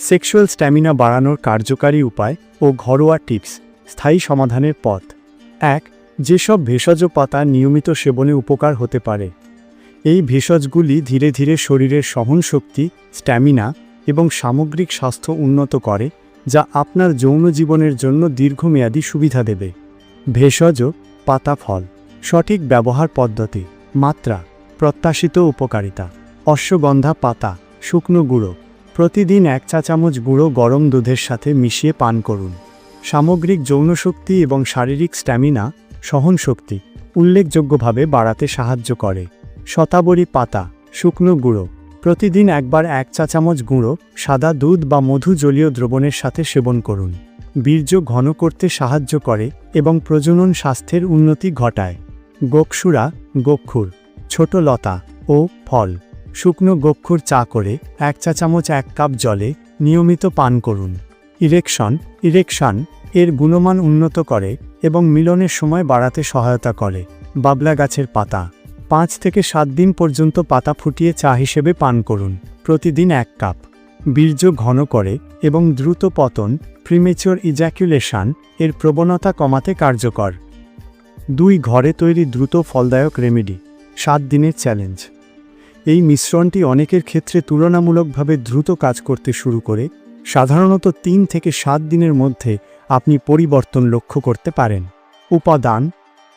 Sexual stamina বাড়ানোর কার্যকারী উপায় ও ঘরোয়া টিপস, স্থায়ী সমাধানের পথ। এক, যেসব ভেষজ পাতা নিয়মিত সেবনে উপকার হতে পারে। এই ভেষজগুলি ধীরে ধীরে শরীরের সহনশক্তি স্ট্যামিনা এবং সামগ্রিক স্বাস্থ্য উন্নত করে, যা আপনার যৌন জীবনের জন্য দীর্ঘমেয়াদী সুবিধা দেবে। ভেষজ পাতা ফল সঠিক ব্যবহার পদ্ধতি, মাত্রা, প্রত্যাশিত উপকারিতা, অশ্বগন্ধা পাতা, শুকনো গুঁড়ো প্রতিদিন এক চা চামচ গুঁড়ো গরম দুধের সাথে মিশিয়ে পান করুন। সামগ্রিক যৌনশক্তি এবং শারীরিক স্ট্যামিনা, সহনশক্তি উল্লেখযোগ্যভাবে বাড়াতে সাহায্য করে। শতাবরী পাতা, শুকনো গুঁড়ো, প্রতিদিন একবার এক চা চামচ গুঁড়ো, সাদা দুধ বা মধু জলীয় দ্রবণের সাথে সেবন করুন। বীর্য ঘন করতে সাহায্য করে এবং প্রজনন স্বাস্থ্যের উন্নতি ঘটায়। গোক্ষুরা গোক্ষুর ছোট লতা ও ফল। শুকনো গক্ষুর চা করে এক চা চামচ এক কাপ জলে নিয়মিত পান করুন। ইরেকশন ইরেকশন এর গুণমান উন্নত করে এবং মিলনের সময় বাড়াতে সহায়তা করে। বাবলা গাছের পাতা। পাঁচ থেকে সাত দিন পর্যন্ত পাতা ফুটিয়ে চা হিসেবে পান করুন। প্রতিদিন এক কাপ। বীর্য ঘন করে এবং দ্রুত পতন প্রিমেচিওর ইজ্যাকুলেশন এর প্রবণতা কমাতে কার্যকর। দুই ঘরে তৈরি দ্রুত ফলদায়ক রেমেডি সাত দিনের চ্যালেঞ্জ এই মিশ্রণটি অনেকের ক্ষেত্রে তুলনামূলকভাবে দ্রুত কাজ করতে শুরু করে, সাধারণত তিন থেকে সাত দিনের মধ্যে আপনি পরিবর্তন লক্ষ্য করতে পারেন। উপাদান,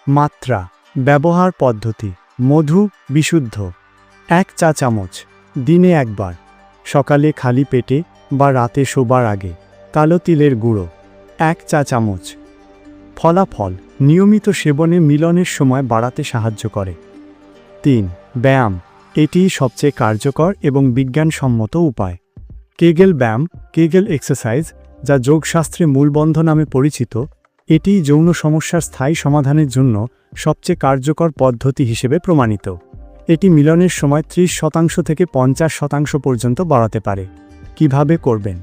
মাত্রা, ব্যবহার পদ্ধতি, মধু, বিশুদ্ধ। এক চা চামচ, দিনে একবার। সকালে খালি পেটে বা রাতে শোবার আগে। কালো তিলের গুঁড়ো। এক চা চামচ। ফলাফল, নিয়মিত সেবনে মিলনের সময় বাড়াতে সাহায্য করে। তিন, ব্যায়াম। এটিই সবচেয়ে কার্যকর এবং বিজ্ঞানসম্মত উপায়। কেগেল ব্যায়াম, কেগেল এক্সারসাইজ, যা যোগশাস্ত্রে মূলবন্ধ নামে পরিচিত এটিই যৌন সমস্যার স্থায়ী সমাধানের জন্য সবচেয়ে কার্যকর পদ্ধতি হিসেবে প্রমাণিত। এটি মিলনের সময় ত্রিশ শতাংশ থেকে পঞ্চাশ শতাংশ পর্যন্ত বাড়াতে পারে। কীভাবে করবেন?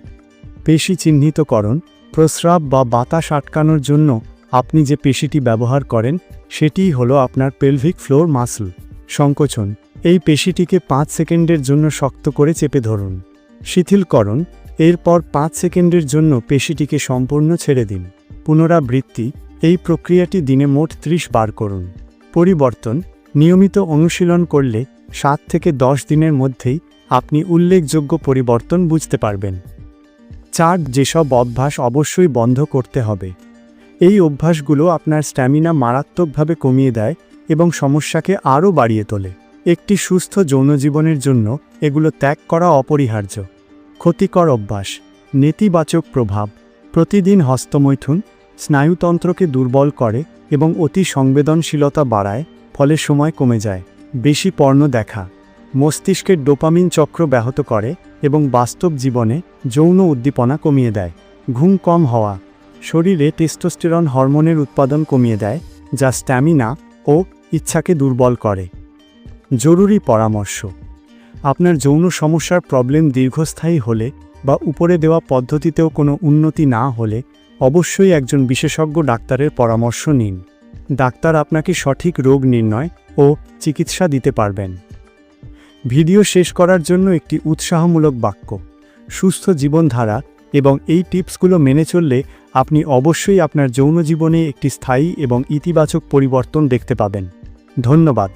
পেশি চিহ্নিতকরণ, প্রস্রাব বা বাতাস আটকানোর জন্য আপনি যে পেশিটি ব্যবহার করেন, সেটিই হলো আপনার পেলভিক ফ্লোর মাসল। সংকোচন, এই পেশিটিকে পাঁচ সেকেন্ডের জন্য শক্ত করে চেপে ধরুন। শিথিলকরণ, এরপর পাঁচ সেকেন্ডের জন্য পেশিটিকে সম্পূর্ণ ছেড়ে দিন। পুনরাবৃত্তি, এই প্রক্রিয়াটি দিনে মোট ত্রিশ বার করুন। পরিবর্তন, নিয়মিত অনুশীলন করলে সাত থেকে দশ দিনের মধ্যেই আপনি উল্লেখযোগ্য পরিবর্তন বুঝতে পারবেন। চার, যেসব অভ্যাস অবশ্যই বন্ধ করতে হবে। এই অভ্যাসগুলো আপনার স্ট্যামিনা মারাত্মকভাবে কমিয়ে দেয় এবং সমস্যাকে আরও বাড়িয়ে তোলে। একটি সুস্থ যৌন জীবনের জন্য এগুলো ত্যাগ করা অপরিহার্য। ক্ষতিকর অভ্যাস, নেতিবাচক প্রভাব, প্রতিদিন হস্তমৈথুন, স্নায়ুতন্ত্রকে দুর্বল করে এবং অতি সংবেদনশীলতা বাড়ায়, ফলে সময় কমে যায়। বেশি পর্ণ দেখা মস্তিষ্কের ডোপামিন চক্র ব্যাহত করে এবং বাস্তব জীবনে যৌন উদ্দীপনা কমিয়ে দেয়। ঘুম কম হওয়া, শরীরে টেস্টোস্টেরন হরমোনের উৎপাদন কমিয়ে দেয়, যা স্ট্যামিনা ও ইচ্ছাকে দুর্বল করে। জরুরি পরামর্শ। আপনার যৌন সমস্যার প্রবলেম দীর্ঘস্থায়ী হলে বা উপরে দেওয়া পদ্ধতিতেও কোনো উন্নতি না হলে অবশ্যই একজন বিশেষজ্ঞ ডাক্তারের পরামর্শ নিন। ডাক্তার আপনাকে সঠিক রোগ নির্ণয় ও চিকিৎসা দিতে পারবেন। ভিডিও শেষ করার জন্য একটি উৎসাহমূলক বাক্য, সুস্থ জীবনধারা এবং এই টিপসগুলো মেনে চললে আপনি অবশ্যই আপনার যৌন জীবনে একটি স্থায়ী এবং ইতিবাচক পরিবর্তন দেখতে পাবেন। ধন্যবাদ।